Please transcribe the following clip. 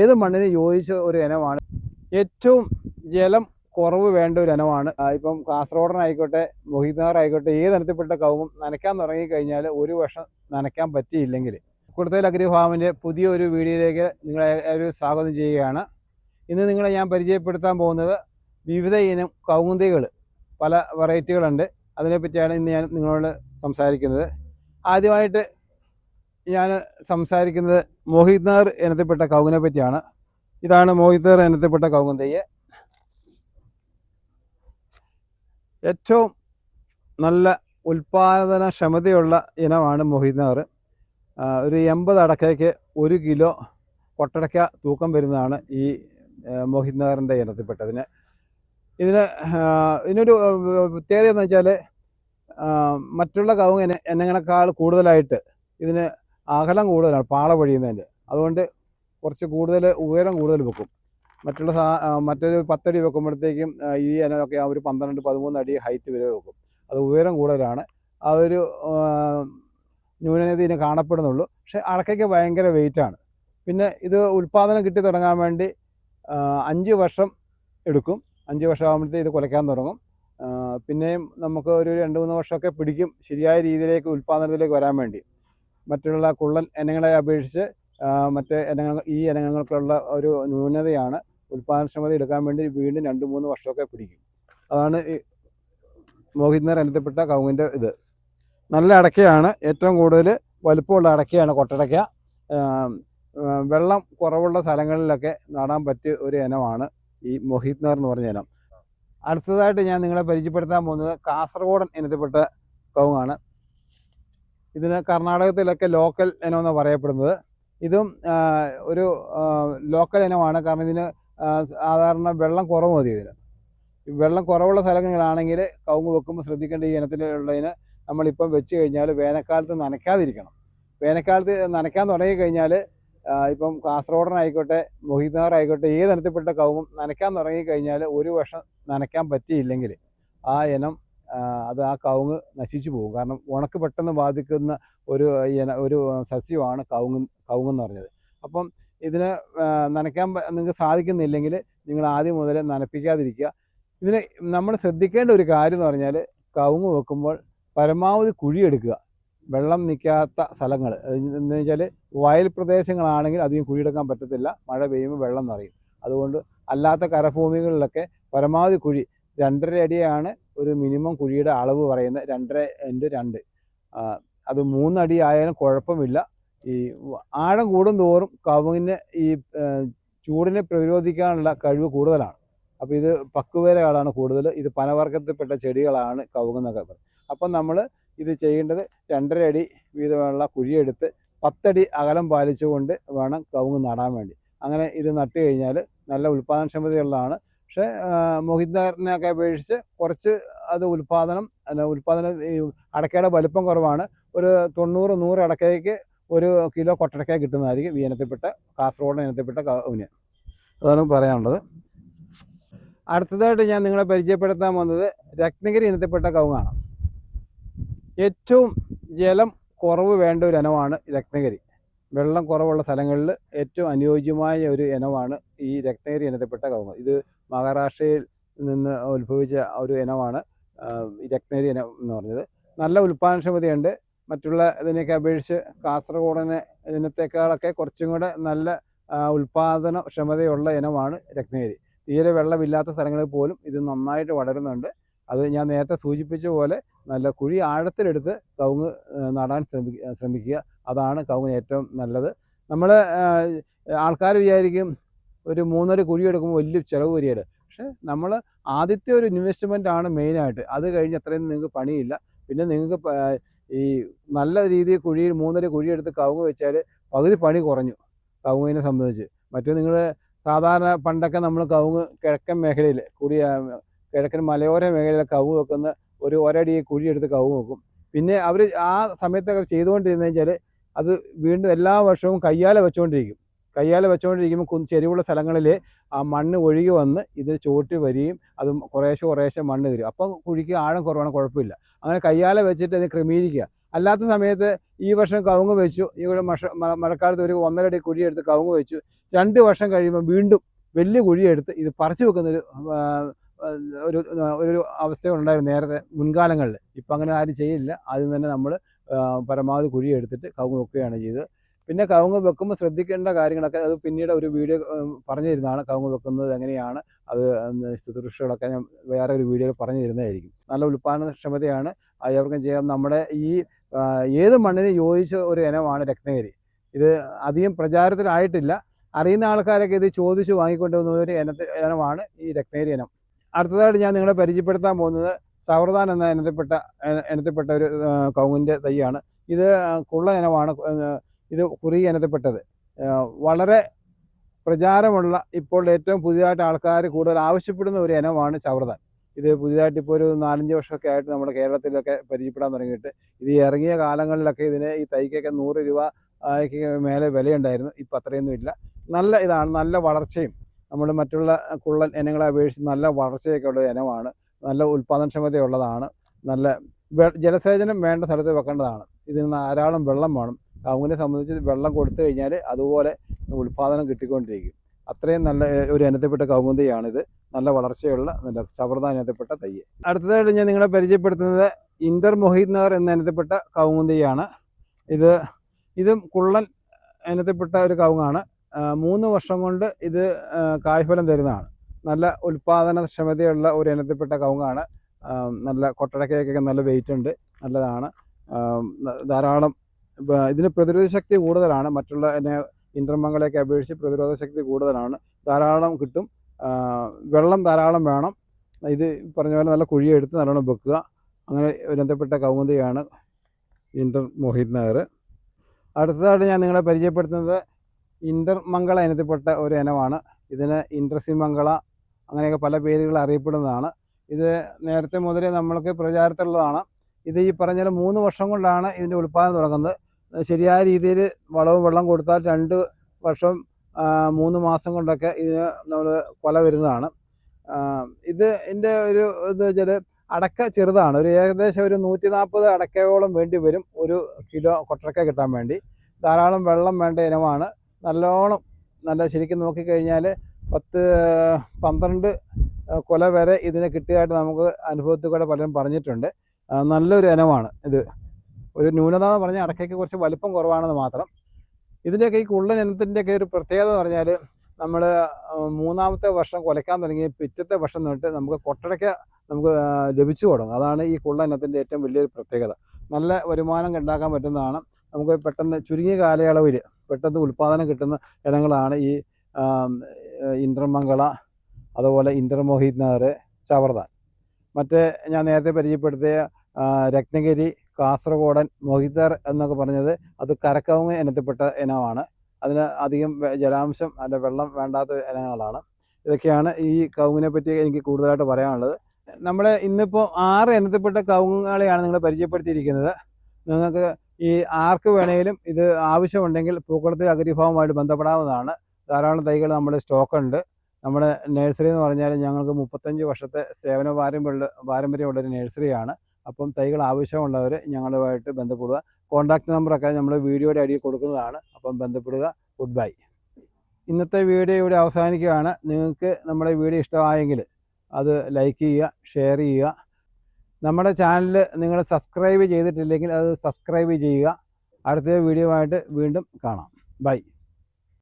ഏത് മണ്ണിന് യോജിച്ച ഒരു ഇനമാണ്? ഏറ്റവും ജലം കുറവ് വേണ്ട ഒരു ഇനമാണ്. ഇപ്പം കാസർഗോഡനായിക്കോട്ടെ മൊഹിദ്നഗർ ആയിക്കോട്ടെ ഏത് ഇനത്തിൽപ്പെട്ട കവുങ്ങും നനയ്ക്കാൻ തുടങ്ങിക്കഴിഞ്ഞാൽ ഒരു വർഷം നനയ്ക്കാൻ പറ്റിയില്ലെങ്കിൽ. കുടുത്തൽ അഗ്രി ഫാമിന്റെ പുതിയൊരു വീഡിയോയിലേക്ക് നിങ്ങളെ ഒരു സ്വാഗതം ചെയ്യുകയാണ്. ഇന്ന് നിങ്ങളെ ഞാൻ പരിചയപ്പെടുത്താൻ പോകുന്നത് വിവിധ ഇനം കവുങ്ങുതൈകൾ പല വെറൈറ്റികളുണ്ട്. അതിനെപ്പറ്റിയാണ് ഇന്ന് ഞാൻ നിങ്ങളോട് സംസാരിക്കുന്നത്. ആദ്യമായിട്ട് ഞാൻ സംസാരിക്കുന്നത് മോഹിത് നഗർ ഇനത്തിൽപ്പെട്ട കൗകിനെ പറ്റിയാണ്. ഇതാണ് മോഹിത് നഗർ ഇനത്തിൽപ്പെട്ട കൗങ്ങൻ തെയ്യ്. ഏറ്റവും നല്ല ഉൽപാദന ക്ഷമതയുള്ള ഇനമാണ് മോഹിത് നഗർ ഒരു എൺപത് അടക്കയ്ക്ക് ഒരു കിലോ കൊട്ടടക്ക തൂക്കം വരുന്നതാണ് ഈ മോഹിത് നഗറിന്റെ ഇനത്തിൽപ്പെട്ടതിന്. ഇതിന് ഇതിനൊരു പ്രത്യേകത എന്ന് വെച്ചാൽ മറ്റുള്ള കവുങ്ങ് ഇന ഇനങ്ങളെക്കാൾ കൂടുതലായിട്ട് ഇതിന് അകലം കൂടുതലാണ് പാള പൊഴിയുന്നതിന്റെ. അതുകൊണ്ട് കുറച്ച് കൂടുതൽ ഉയരം കൂടുതൽ വെക്കും. മറ്റുള്ള സാ മറ്റൊരു പത്തടി വെക്കുമ്പോഴത്തേക്കും ഈ ഇനമൊക്കെ ആ ഒരു പന്ത്രണ്ട് പതിമൂന്ന് അടി ഹൈറ്റ് വരെ വെക്കും. അത് ഉയരം കൂടുതലാണ്. ആ ഒരു ആ, ന്യൂനത ഇതിന് കാണപ്പെടുന്നുള്ളൂ. പക്ഷേ അടക്കയ്ക്ക് ഭയങ്കര വെയിറ്റാണ്. പിന്നെ ഇത് ഉൽപ്പാദനം കിട്ടി തുടങ്ങാൻ വേണ്ടി അഞ്ച് വർഷം എടുക്കും. അഞ്ച് വർഷം ഇത് കുലയ്ക്കാൻ തുടങ്ങും. പിന്നെയും നമുക്ക് ഒരു രണ്ട് മൂന്ന് വർഷമൊക്കെ പിടിക്കും ശരിയായ രീതിയിലേക്ക് ഉൽപ്പാദനത്തിലേക്ക് വരാൻ വേണ്ടി. മറ്റുള്ള കുള്ളൻ ഇനങ്ങളെ അപേക്ഷിച്ച് മറ്റ് ഇനങ്ങൾ ഈ ഇനങ്ങൾക്കുള്ള ഒരു ന്യൂനതയാണ് ഉൽപ്പാദനക്ഷമത എടുക്കാൻ വേണ്ടി വീണ്ടും രണ്ട് മൂന്ന് വർഷമൊക്കെ പിടിക്കും. അതാണ് ഈ മോഹിത്നർ എനത്തപ്പെട്ട കവുങ്ങിന്റെ ഇത്. നല്ല അടക്കയാണ്. ഏറ്റവും കൂടുതൽ വലുപ്പമുള്ള അടക്കയാണ് കൊട്ടടക്ക. വെള്ളം കുറവുള്ള സ്ഥലങ്ങളിലൊക്കെ നടാൻ പറ്റിയ ഒരു ഇനമാണ് ഈ മൊഹിത്നർ എന്ന് പറഞ്ഞ ഇനം. അടുത്തതായിട്ട് ഞാൻ നിങ്ങളെ പരിചയപ്പെടുത്താൻ പോകുന്നത് കാസർഗോഡൻ ഇനത്തിൽപ്പെട്ട കവുങ്ങാണ് ഇതിന് കർണാടകത്തിലൊക്കെ ലോക്കൽ ഇനം എന്ന് പറയപ്പെടുന്നത്. ഇതും ഒരു ലോക്കൽ ഇനമാണ്. കാരണം ഇതിന് സാധാരണ വെള്ളം കുറവ് മതി ഇതിന്. വെള്ളം കുറവുള്ള സ്ഥലങ്ങളാണെങ്കിൽ കവുങ്ങ് വെക്കുമ്പോൾ ശ്രദ്ധിക്കേണ്ട ഈ ഇനത്തിലുള്ളതിന് നമ്മളിപ്പം വെച്ച് കഴിഞ്ഞാൽ വേനൽക്കാലത്ത് നനയ്ക്കാതിരിക്കണം. വേനൽക്കാലത്ത് നനയ്ക്കാൻ തുടങ്ങി കഴിഞ്ഞാൽ ഇപ്പം കാസർഗോഡനായിക്കോട്ടെ മൊഹിദ്നഗർ ആയിക്കോട്ടെ ഏത് ഇനത്തിൽപ്പെട്ട കവുങ്ങും നനയ്ക്കാൻ തുടങ്ങി കഴിഞ്ഞാൽ ഒരു വർഷം നനയ്ക്കാൻ പറ്റിയില്ലെങ്കിൽ ആ ഇനം അത് ആ കവുങ്ങ് നശിച്ചു പോകും. കാരണം ഉണക്ക് പെട്ടെന്ന് ബാധിക്കുന്ന ഒരു ഒരു സസ്യമാണ് കവുങ്ങ് കവുങ്ങ് എന്ന് പറഞ്ഞത്. അപ്പം ഇതിന് നനയ്ക്കാൻ നിങ്ങൾക്ക് സാധിക്കുന്നില്ലെങ്കിൽ നിങ്ങൾ ആദ്യം മുതൽ നനപ്പിക്കാതിരിക്കുക. ഇതിന് നമ്മൾ ശ്രദ്ധിക്കേണ്ട ഒരു കാര്യം എന്ന് പറഞ്ഞാൽ കവുങ്ങ് വെക്കുമ്പോൾ പരമാവധി കുഴിയെടുക്കുക. വെള്ളം നിൽക്കാത്ത സ്ഥലങ്ങൾ. എന്ന് വെച്ചാൽ വയൽ പ്രദേശങ്ങളാണെങ്കിൽ അധികം കുഴിയെടുക്കാൻ പറ്റത്തില്ല. മഴ പെയ്യുമ്പോൾ വെള്ളം നിറയും. അതുകൊണ്ട് അല്ലാത്ത കരഭൂമികളിലൊക്കെ പരമാവധി കുഴി രണ്ടര അടിയാണ് ഒരു മിനിമം കുഴിയുടെ അളവ് പറയുന്ന രണ്ടര എന്റെ രണ്ട്. അത് മൂന്നടി ആയാലും കുഴപ്പമില്ല. ഈ ആഴം കൂടും തോറും കവുങ്ങിന് ഈ ചൂടിനെ പ്രതിരോധിക്കാനുള്ള കഴിവ് കൂടുതലാണ്. അപ്പോൾ ഇത് പക്കുവേലകളാണ് കൂടുതൽ. ഇത് പനവർഗത്തിൽപ്പെട്ട ചെടികളാണ് കവുങ്ങെന്നൊക്കെ പറയും അപ്പം നമ്മൾ ഇത് ചെയ്യേണ്ടത് രണ്ടര അടി വീതമുള്ള കുഴിയെടുത്ത് പത്തടി അകലം പാലിച്ചുകൊണ്ട് വേണം കവുങ്ങ് നടാൻ വേണ്ടി. അങ്ങനെ ഇത് നട്ട് കഴിഞ്ഞാൽ നല്ല ഉൽപ്പാദനക്ഷമതയുള്ളതാണ്. പക്ഷേ മോഹിദ്നഗറിനെയൊക്കെ അപേക്ഷിച്ച് കുറച്ച് അത് ഉൽപാദനം ഉൽപാദനം അടക്കയുടെ വലിപ്പം കുറവാണ്. ഒരു തൊണ്ണൂറ് നൂറ് അടക്കയ്ക്ക് ഒരു കിലോ കൊട്ടടക്ക കിട്ടുന്നതായിരിക്കും ഈ ഇനത്തിൽപ്പെട്ട കാസർഗോഡ് ഇനത്തിൽപ്പെട്ട കവുന് അതാണ് പറയാനുള്ളത്. അടുത്തതായിട്ട് ഞാൻ നിങ്ങളെ പരിചയപ്പെടുത്താൻ വന്നത് രത്നഗിരി ഇനത്തിൽപ്പെട്ട കവുങ്ങാണ്. ഏറ്റവും ജലം കുറവ് വേണ്ട ഒരു ഇനമാണ് രത്നഗിരി. വെള്ളം കുറവുള്ള സ്ഥലങ്ങളിൽ ഏറ്റവും അനുയോജ്യമായ ഒരു ഇനമാണ് ഈ രത്നഗിരി ഇനത്തിൽപ്പെട്ട കവുങ്ങ്. ഇത് മഹാരാഷ്ട്രയിൽ നിന്ന് ഉത്ഭവിച്ച ഒരു ഇനമാണ് രക്തനേരി ഇനം എന്ന് പറഞ്ഞത്. നല്ല ഉൽപ്പാദനക്ഷമതയുണ്ട്. മറ്റുള്ള ഇതിനെയൊക്കെ അപേക്ഷിച്ച് കാസർഗോഡിനെ ഇനത്തേക്കാളൊക്കെ കുറച്ചും കൂടെ നല്ല ഉൽപാദന ക്ഷമതയുള്ള ഇനമാണ് രത്നഗിരി തീരെ വെള്ളമില്ലാത്ത സ്ഥലങ്ങളിൽ പോലും ഇത് നന്നായിട്ട് വളരുന്നുണ്ട്. അത് ഞാൻ നേരത്തെ സൂചിപ്പിച്ച പോലെ നല്ല കുഴി ആഴത്തിലെടുത്ത് കവുങ്ങ് നടാൻ ശ്രമിക്കുക. അതാണ് കവുങ്ങിന് ഏറ്റവും നല്ലത്. നമ്മൾ ആൾക്കാർ വിചാരിക്കും ഒരു മൂന്നര കുഴി എടുക്കുമ്പോൾ വലിയ ചിലവ് വരികയില്ല പക്ഷേ നമ്മൾ ആദ്യത്തെ ഒരു ഇൻവെസ്റ്റ്മെന്റ് ആണ് മെയിനായിട്ട് അത് കഴിഞ്ഞ് അത്രയും നിങ്ങൾക്ക് പണിയില്ല. പിന്നെ നിങ്ങൾക്ക് ഈ നല്ല രീതിയിൽ കുഴിയിൽ മൂന്നര കുഴി എടുത്ത് കവുങ്ങ് വെച്ചാൽ പകുതി പണി കുറഞ്ഞു കവുങ്ങിനെ സംബന്ധിച്ച്. മറ്റേ നിങ്ങൾ സാധാരണ പണ്ടൊക്കെ നമ്മൾ കവുങ്ങ് കിഴക്കൻ മേഖലയിൽ കുഴി കിഴക്കൻ മലയോര മേഖലയിലെ കവുങ്ങ് വെക്കുന്ന ഒരു ഒരടി കുഴി എടുത്ത് കവുങ്ങ് വെക്കും. പിന്നെ അവർ ആ സമയത്തൊക്കെ ചെയ്തുകൊണ്ടിരുന്നതെന്ന് വെച്ചാൽ അത് വീണ്ടും എല്ലാ വർഷവും കയ്യാലെ വെച്ചുകൊണ്ടിരിക്കും കയ്യാല വെച്ചുകൊണ്ടിരിക്കുമ്പോൾ ചെരിവുള്ള സ്ഥലങ്ങളിൽ ആ മണ്ണ് ഒഴുകി വന്ന് ഇതിന് ചുവട്ടി വരികയും അത് കുറേശ്ശെ കുറേശ്ശെ മണ്ണ് വരും. അപ്പം കുഴിക്ക് ആഴം കുറവാണ് കുഴപ്പമില്ല. അങ്ങനെ കയ്യാല വെച്ചിട്ട് അത് ക്രമീകരിക്കുക. അല്ലാത്ത സമയത്ത് ഈ വർഷം കവുങ്ങ് വെച്ചു. ഇവിടെ മഷ മഴക്കാലത്ത് ഒരു ഒന്നരടി കുഴിയെടുത്ത് കവുങ്ങ് വെച്ചു. രണ്ട് വർഷം കഴിയുമ്പോൾ വീണ്ടും വലിയ കുഴിയെടുത്ത് ഇത് പറിച്ചു വെക്കുന്നൊരു ഒരു ഒരു അവസ്ഥ ഉണ്ടായിരുന്നു നേരത്തെ മുൻകാലങ്ങളിൽ. ഇപ്പം അങ്ങനെ ആരും ചെയ്യില്ല. ആദ്യം തന്നെ നമ്മൾ പരമാവധി കുഴിയെടുത്തിട്ട് കവുങ്ങ് വെക്കുകയാണ് ചെയ്തത്. പിന്നെ കവുങ്ങ് വെക്കുമ്പോൾ ശ്രദ്ധിക്കേണ്ട കാര്യങ്ങളൊക്കെ അത് പിന്നീട് ഒരു വീഡിയോ പറഞ്ഞു തരുന്നതാണ് കവുങ്ങ് വെക്കുന്നത് എങ്ങനെയാണ് അത് ശുശ്രൂഷകളൊക്കെ ഞാൻ വേറെ ഒരു വീഡിയോയിൽ പറഞ്ഞു തരുന്നതായിരിക്കും നല്ല ഉൽപ്പാദനക്ഷമതയാണ് അയവർക്കും ചെയ്യാം. നമ്മുടെ ഈ ഏത് മണ്ണിന് യോജിച്ച ഒരു ഇനമാണ് രത്നഗിരി. ഇത് അധികം പ്രചാരത്തിലായിട്ടില്ല. അറിയുന്ന ആൾക്കാരൊക്കെ ഇത് ചോദിച്ച് വാങ്ങിക്കൊണ്ടുവന്ന ഒരു ഇനത്തെ ഇനമാണ് ഈ രത്നഗിരി ഇനം. അടുത്തതായിട്ട് ഞാൻ നിങ്ങളെ പരിചയപ്പെടുത്താൻ പോകുന്നത് സവർദാൻ എന്ന ഇനത്തിൽപ്പെട്ട ഇന- ഇനത്തിൽപ്പെട്ട ഒരു കൗങ്ങിന്റെ തൈയാണ്. ഇത് കുള്ള ഇനമാണ് ഇത് കുറി ഇനത്തിൽപ്പെട്ടത് വളരെ പ്രചാരമുള്ള ഇപ്പോൾ ഏറ്റവും പുതിയതായിട്ട് ആൾക്കാർ കൂടുതൽ ആവശ്യപ്പെടുന്ന ഒരു ഇനമാണ് ചവർദാൻ ഇത് പുതിയതായിട്ട് ഇപ്പോൾ ഒരു നാലഞ്ച് വർഷമൊക്കെ ആയിട്ട് നമ്മുടെ കേരളത്തിലൊക്കെ പരിചയപ്പെടാൻ തുടങ്ങിയിട്ട് ഇത് ഇറങ്ങിയ കാലങ്ങളിലൊക്കെ ഇതിന് ഈ തൈക്കൊക്കെ നൂറ് രൂപ മേലെ വിലയുണ്ടായിരുന്നു. ഇപ്പം അത്രയൊന്നും ഇല്ല. നല്ല ഇതാണ്. നല്ല വളർച്ചയും നമ്മൾ മറ്റുള്ള കുള്ളൻ ഇനങ്ങളെ അപേക്ഷിച്ച് നല്ല വളർച്ചയൊക്കെ ഉള്ള ഇനമാണ്. നല്ല ഉൽപ്പാദനക്ഷമതയുള്ളതാണ് നല്ല ജലസേചനം വേണ്ട സ്ഥലത്ത് വെക്കേണ്ടതാണ്. ഇതിന് ധാരാളം വെള്ളം വേണം. കവുങ്ങിനെ സംബന്ധിച്ച് വെള്ളം കൊടുത്തു കഴിഞ്ഞാൽ അതുപോലെ ഉൽപ്പാദനം കിട്ടിക്കൊണ്ടിരിക്കും. അത്രയും നല്ല ഒരു ഇനത്തിൽപ്പെട്ട കൗമുദിയാണിത്. നല്ല വളർച്ചയുള്ള നല്ല ചവർദ ഇനത്തിൽപ്പെട്ട തയ്യ്. അടുത്തതായിട്ട് ഞാൻ നിങ്ങളെ പരിചയപ്പെടുത്തുന്നത് ഇന്റർ മൊഹീദ് നഗർ എന്ന ഇനത്തിൽപ്പെട്ട കൗമുദിയാണ്. ഇത് ഇതും കുള്ളൻ ഇനത്തിൽപ്പെട്ട ഒരു കവുങ്ങാണ്. മൂന്ന് വർഷം കൊണ്ട് ഇത് കായ്ഫലം തരുന്നതാണ്. നല്ല ഉൽപാദനക്ഷമതയുള്ള ഒരു ഇനത്തിൽപ്പെട്ട കവുങ്ങാണ്. നല്ല കൊട്ടടക്കയൊക്കെ നല്ല വെയിറ്റ് ഉണ്ട്. നല്ലതാണ്. ധാരാളം ഇതിന് പ്രതിരോധ ശക്തി കൂടുതലാണ്. മറ്റുള്ള എന്നെ ഇന്റർമംഗലയൊക്കെ അപേക്ഷിച്ച് പ്രതിരോധ ശക്തി കൂടുതലാണ്. ധാരാളം കിട്ടും. വെള്ളം ധാരാളം വേണം. ഇത് പറഞ്ഞ പോലെ നല്ല കുഴിയെടുത്ത് നല്ലോണം വെക്കുക. അങ്ങനെ ബന്ധപ്പെട്ട കൗമുദിയാണ് ഇന്റർ മോഹിത് നഗർ അടുത്തതായിട്ട് ഞാൻ നിങ്ങളെ പരിചയപ്പെടുത്തുന്നത് ഇന്റർ ഇനത്തിൽപ്പെട്ട ഒരു ഇനമാണ്. ഇതിന് ഇന്റർസിമംഗള അങ്ങനെയൊക്കെ പല പേരുകൾ അറിയപ്പെടുന്നതാണ്. ഇത് നേരത്തെ മുതലേ നമ്മൾക്ക് പ്രചാരത്തിലുള്ളതാണ്. ഇത് ഈ പറഞ്ഞ മൂന്ന് വർഷം കൊണ്ടാണ് ഇതിന്റെ ഉൽപ്പാദനം തുടങ്ങുന്നത്. ശരിയായ രീതിയിൽ വളവും വെള്ളം കൊടുത്താൽ രണ്ട് വർഷം മൂന്ന് മാസം കൊണ്ടൊക്കെ ഇതിന് നമ്മൾ കൊല വരുന്നതാണ്. ഇത് എന്റെ ഒരു ഇത് വെച്ചാൽ അടക്ക ചെറുതാണ്. ഒരു ഏകദേശം ഒരു നൂറ്റി നാൽപ്പത് അടക്കയോളം വേണ്ടി വരും ഒരു കിലോ കൊട്ടക്ക കിട്ടാൻ വേണ്ടി. ധാരാളം വെള്ളം വേണ്ട ഇനമാണ്. നല്ലോണം നല്ല ശരിക്കും നോക്കിക്കഴിഞ്ഞാൽ പത്ത് പന്ത്രണ്ട് കൊല വരെ ഇതിനെ കിട്ടിയതായിട്ട് നമുക്ക് അനുഭവത്തിൽ കൂടെ പലരും പറഞ്ഞിട്ടുണ്ട്. നല്ലൊരു ഇനമാണ് ഇത്. ഒരു ന്യൂനത എന്ന് പറഞ്ഞാൽ അടക്കയ്ക്ക് കുറച്ച് വലിപ്പം കുറവാണെന്ന് മാത്രം. ഇതിന്റെയൊക്കെ ഈ കുള്ളൻ ഇനത്തിന്റെയൊക്കെ ഒരു പ്രത്യേകത എന്ന് പറഞ്ഞാൽ നമ്മൾ മൂന്നാമത്തെ വർഷം കുലയ്ക്കാൻ തുടങ്ങി പിറ്റത്തെ വർഷം തൊട്ട് നമുക്ക് കൊട്ടടയ്ക്ക നമുക്ക് ലഭിച്ചു തുടങ്ങും. അതാണ് ഈ കുള്ള ഇനത്തിന്റെ ഏറ്റവും വലിയൊരു പ്രത്യേകത. നല്ല വരുമാനം ഉണ്ടാക്കാൻ പറ്റുന്നതാണ്. നമുക്ക് പെട്ടെന്ന് ചുരുങ്ങിയ കാലയളവിൽ പെട്ടെന്ന് ഉൽപ്പാദനം കിട്ടുന്ന ഇനങ്ങളാണ് ഈ ഇന്റർമംഗള അതുപോലെ ഇന്റർമോഹിത് നഗർ ചവർദാൻ മറ്റേ ഞാൻ നേരത്തെ പരിചയപ്പെടുത്തിയ രത്നഗിരി കാസർഗോഡൻ മൊഹിതർ എന്നൊക്കെ പറഞ്ഞത് അത് കരക്കവുങ്ങ് ഇനത്തിൽപ്പെട്ട ഇനമാണ്. അതിന് അധികം ജലാംശം അല്ല വെള്ളം വേണ്ടാത്ത ഇനങ്ങളാണ്. ഇതൊക്കെയാണ് ഈ കവുങ്ങിനെ പറ്റി എനിക്ക് കൂടുതലായിട്ട് പറയാനുള്ളത്. നമ്മൾ ഇന്നിപ്പോൾ ആറ് ഇനത്തിൽപ്പെട്ട കവുങ്ങുകളെയാണ് നിങ്ങൾ പരിചയപ്പെടുത്തിയിരിക്കുന്നത്. നിങ്ങൾക്ക് ഈ ആർക്ക് വേണമെങ്കിലും ഇത് ആവശ്യമുണ്ടെങ്കിൽ പൂക്കളത്തിൽ അഗ്രിഭാവമായിട്ട് ബന്ധപ്പെടാവുന്നതാണ്. ധാരാളം തൈകൾ നമ്മുടെ സ്റ്റോക്കുണ്ട്. നമ്മുടെ നഴ്സറി എന്ന് പറഞ്ഞാൽ ഞങ്ങൾക്ക് മുപ്പത്തഞ്ച് വർഷത്തെ സേവന പാരമ്പര്യമുള്ള പാരമ്പര്യമുള്ളൊരു നഴ്സറിയാണ്. അപ്പം തൈകൾ ആവശ്യമുള്ളവർ ഞങ്ങളുമായിട്ട് ബന്ധപ്പെടുക. കോൺടാക്ട് നമ്പറൊക്കെ നമ്മൾ വീഡിയോയുടെ അടിയിൽ കൊടുക്കുന്നതാണ്. അപ്പം ബന്ധപ്പെടുക. ഗുഡ് ബൈ ഇന്നത്തെ വീഡിയോ ഇവിടെ അവസാനിക്കുകയാണ്. നിങ്ങൾക്ക് നമ്മുടെ വീഡിയോ ഇഷ്ടമായെങ്കിൽ അത് ലൈക്ക് ചെയ്യുക ഷെയർ ചെയ്യുക. നമ്മുടെ ചാനൽ നിങ്ങൾ സബ്സ്ക്രൈബ് ചെയ്തിട്ടില്ലെങ്കിൽ അത് സബ്സ്ക്രൈബ് ചെയ്യുക. അടുത്ത വീഡിയോ ആയിട്ട് വീണ്ടും കാണാം. ബൈ